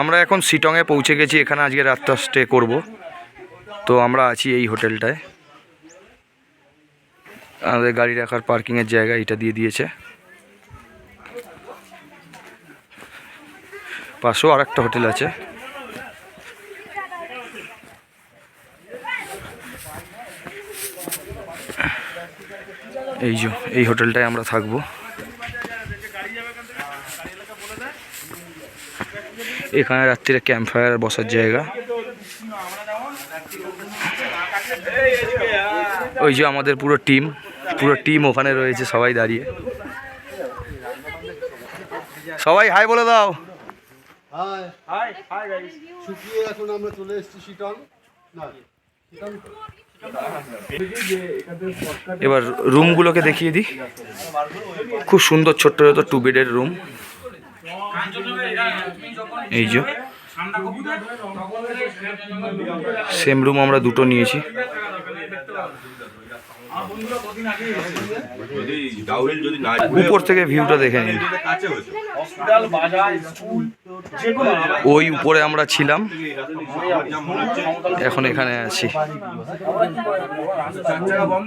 আমরা এখন শিটংয়ে পৌঁছে গেছি, এখানে আজকে রাতটা স্টে করব। তো আমরা আছি এই হোটেলটায়। আমাদের গাড়ি রাখার পার্কিংয়ের জায়গা এটা দিয়ে দিয়েছে। পাশেও আর একটা হোটেল আছে। এই যে, এই হোটেলটায় আমরা থাকব। এখানে রাত্রিরে ক্যাম্প ফায়ার বসার জায়গা। ওই যে আমাদের পুরো টিম পুরো টিম ওখানে রয়েছে সবাই দাঁড়িয়ে। সবাই হাই বলে দাও। হাই। হাই। হাই শুকিয়ে এখন আমরা চলে এসেছি শিটং। না এবার রুমগুলোকে দেখিয়ে দিই। খুব সুন্দর ছোট্ট ছোট টু বেডের রুম এই যে। সেম রুম আমরা দুটো নিয়েছি। উপর থেকে ভিউটা দেখে নিন। ওই উপরে আমরা ছিলাম। এখন এখানে আছি।